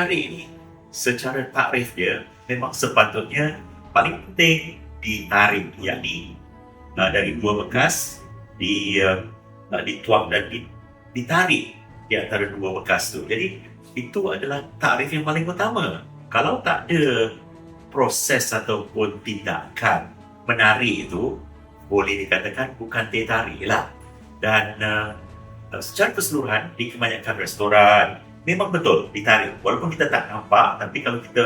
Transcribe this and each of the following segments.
tarik ni secara takrif dia memang sepatutnya paling penting ditarik yakni uh, dari dua bekas di uh, uh, dituang dan di, ditarik di antara dua bekas tu. Jadi itu adalah takrif yang paling utama. Kalau tak ada proses ataupun tindakan menarik itu boleh dikatakan bukan teh tarik lah. Dan uh, secara keseluruhan di kebanyakan restoran memang betul ditarik. Walaupun kita tak nampak tapi kalau kita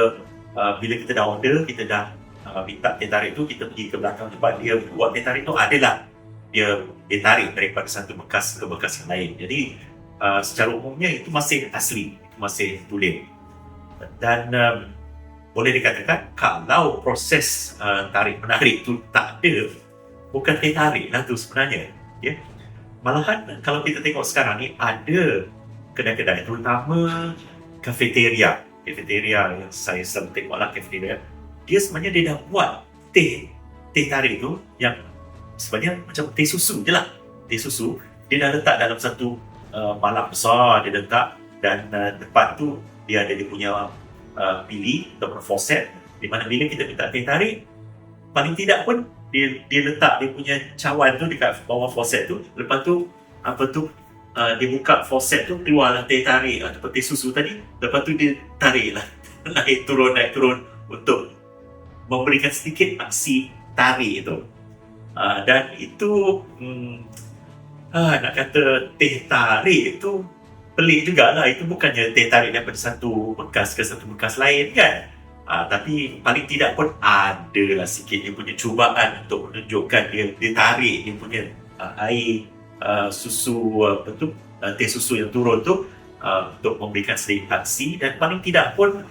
uh, bila kita dah order kita dah uh, minta teh tarik tu kita pergi ke belakang tempat dia buat teh tarik tu adalah dia dia tarik daripada satu bekas ke bekas yang lain. Jadi uh, secara umumnya itu masih asli, itu masih tulen. Dan um, boleh dikatakan kalau proses uh, tarik menarik itu tak ada, bukan teh tarik lah tu sebenarnya. Ya. Malahan kalau kita tengok sekarang ni ada kedai-kedai terutama kafeteria. Kafeteria yang saya selalu tengok lah kafeteria. Dia sebenarnya dia dah buat teh teh tarik tu yang sebenarnya macam teh susu je lah. Teh susu dia dah letak dalam satu uh, balap besar dia letak dan uh, depan tu dia ada dia punya uh, pilih ataupun faucet di mana bila kita minta teh tarik paling tidak pun dia dia letak dia punya cawan tu dekat bawah faucet tu. Lepas tu apa tu uh, dia buka faucet tu keluarlah teh tarik ataupun teh susu tadi. Lepas tu dia tarik lah naik turun naik turun untuk memberikan sedikit aksi tarik itu uh, dan itu hmm, uh, nak kata teh tarik itu pelik jugalah. Itu bukannya teh tarik daripada satu bekas ke satu bekas lain kan? Uh, tapi paling tidak pun ada lah sikit dia punya cubaan untuk menunjukkan dia, dia tarik dia punya uh, air uh, susu apa tu uh, teh susu yang turun tu uh, untuk memberikan sedikit aksi dan paling tidak pun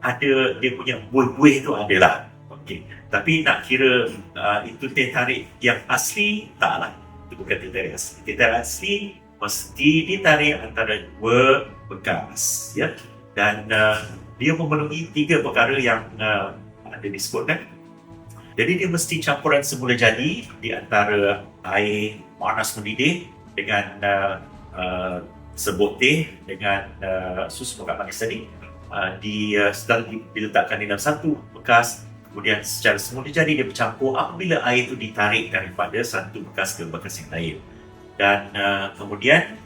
ada dia punya buih-buih tu adalah. Okey. Tapi nak kira uh, itu teh tarik yang asli taklah. Itu bukan teh tarik asli. Teh tarik asli mesti ditarik antara dua bekas ya. Dan uh, dia memenuhi tiga perkara yang uh, ada disebutkan. Jadi dia mesti campuran semula jadi di antara air panas mendidih dengan uh, uh, sebut teh dengan uh, susu moka manis tadi uh, di uh, sedang diletakkan di dalam satu bekas kemudian secara semula jadi dia bercampur. Apabila air itu ditarik daripada satu bekas ke bekas yang lain. Dan uh, kemudian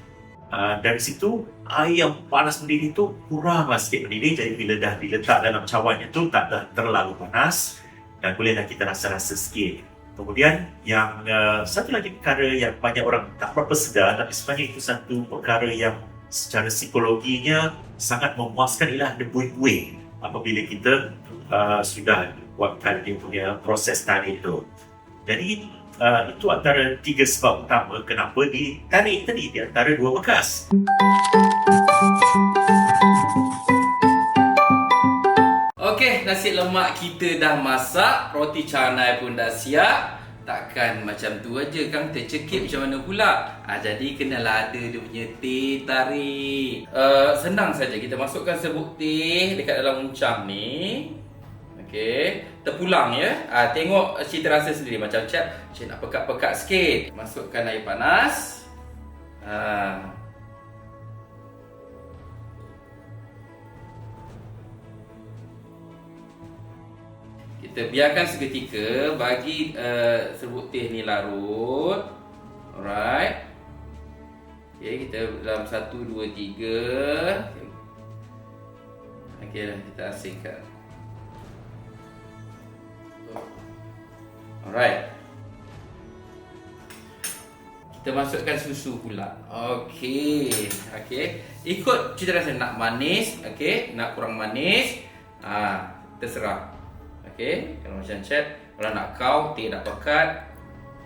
uh, dari situ air yang panas mendidih itu kuranglah sikit mendidih. Jadi bila dah diletak dalam cawan itu tak dah terlalu panas dan bolehlah kita rasa-rasa sikit Kemudian yang uh, satu lagi perkara yang banyak orang tak berapa sedar tapi sebenarnya itu satu perkara yang secara psikologinya sangat memuaskan ialah ada buih-buih apabila kita uh, sudah buatkan dia punya proses tadi itu. Jadi uh, itu antara tiga sebab utama kenapa ditarik tadi di antara dua bekas. Nasi lemak kita dah masak, roti canai pun dah siap. Takkan macam tu aja Kang tercekip macam mana pula? Ha, Jadi kenalah ada dia punya teh tarik. Uh, Senang saja kita masukkan serbuk teh dekat dalam uncang ni. Okey, terpulang ya? Ha, Tengok cita rasa sendiri macam cak Cik nak pekat-pekat sikit. Masukkan air panas. Ha. Kita biarkan seketika bagi uh, serbuk teh ni larut. Alright. Okay, kita dalam satu, dua, tiga. Okay, kita asingkan. Alright. Kita masukkan susu pula. Okey. Okey. Ikut cita rasa nak manis, okey, nak kurang manis. Ah, terserah. Okey, kalau macam chat, kalau nak kau teh nak pekat,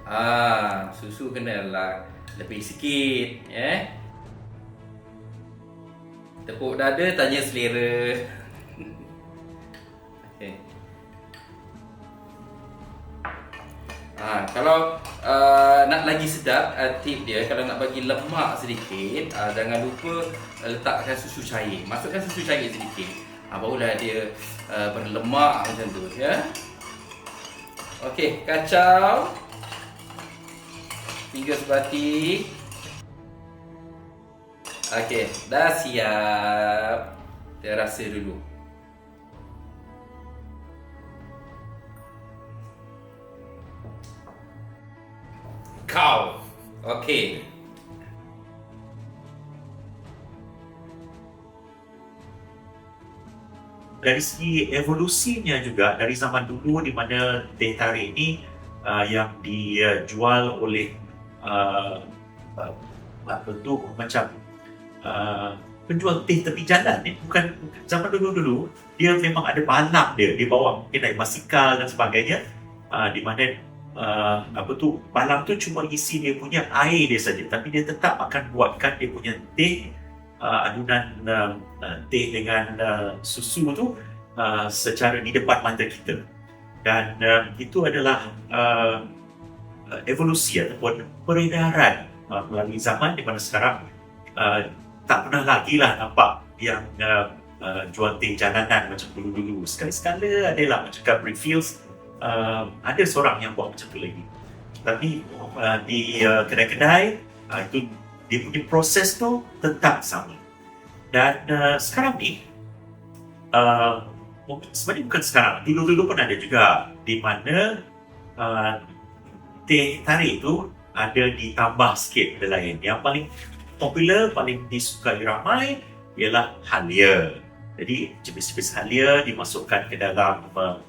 ah susu kena lah lebih sikit, ya. Eh? Tepuk dada tanya selera. Ah, kalau uh, nak lagi sedap uh, tip dia kalau nak bagi lemak sedikit uh, jangan lupa letakkan susu cair masukkan susu cair sedikit ha, barulah dia uh, berlemak macam tu ya okey kacau tiga sebati okey dah siap Kita rasa dulu. Kau. Okey. Dari segi evolusinya juga dari zaman dulu di mana teh tarik ini uh, yang dijual oleh uh, uh, apa tu macam uh, penjual teh tepi jalan ni bukan zaman dulu-dulu dia memang ada balap dia dia bawa mungkin naik basikal dan sebagainya uh, di mana uh, apa tu balap tu cuma isi dia punya air dia saja tapi dia tetap akan buatkan dia punya teh uh, adunan uh, uh, teh dengan uh, susu tu uh, secara di depan mata kita. Dan uh, itu adalah uh, uh, evolusi ataupun peredaran uh, melalui zaman di mana sekarang uh, tak pernah lagi lah nampak yang uh, uh, jual teh jalanan macam dulu-dulu. Sekali-sekala adalah macam kat refills uh, ada seorang yang buat macam tu lagi. Tapi uh, di uh, kedai-kedai uh, itu dia punya proses tu tetap sama. Dan uh, sekarang ni uh, sebenarnya bukan sekarang. Dulu-dulu pun ada juga. Di mana uh, teh tarik itu ada ditambah sikit benda lain. Yang paling popular paling disukai ramai ialah halia. Jadi jenis-jenis halia dimasukkan ke dalam uh,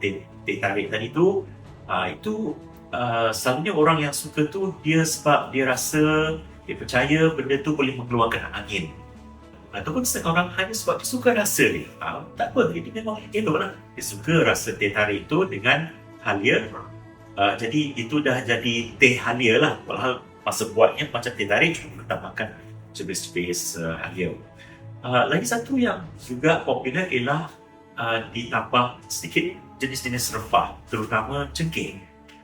teh, teh tarik tadi tu uh, itu uh, selalunya orang yang suka tu dia sebab dia rasa dia percaya benda tu boleh mengeluarkan angin. Ataupun setengah orang hanya sebab dia suka rasa dia. Ha, tak apa dia memang elok lah. Dia suka rasa teh tarik itu dengan halia. Uh, jadi itu dah jadi teh halia lah. Walhal masa buatnya macam teh tarik cuma kita jenis-jenis uh, halia. Uh, lagi satu yang juga popular ialah uh, ditambah sedikit jenis-jenis rempah terutama cengkeh.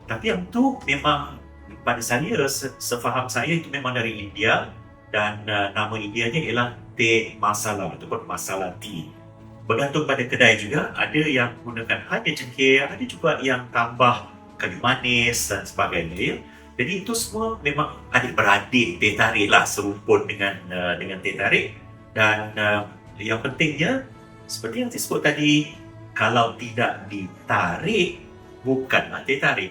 Tapi yang tu memang pada saya se- sefaham saya itu memang dari India dan uh, nama Indianya ialah teh masala ataupun masala tea bergantung pada kedai juga ada yang menggunakan hanya cengkeh ada juga yang tambah kayu manis dan sebagainya. Ya. Jadi itu semua memang adik-beradik teh tarik lah serumpun dengan uh, dengan teh tarik. Dan uh, yang pentingnya seperti yang disebut tadi kalau tidak ditarik bukanlah teh tarik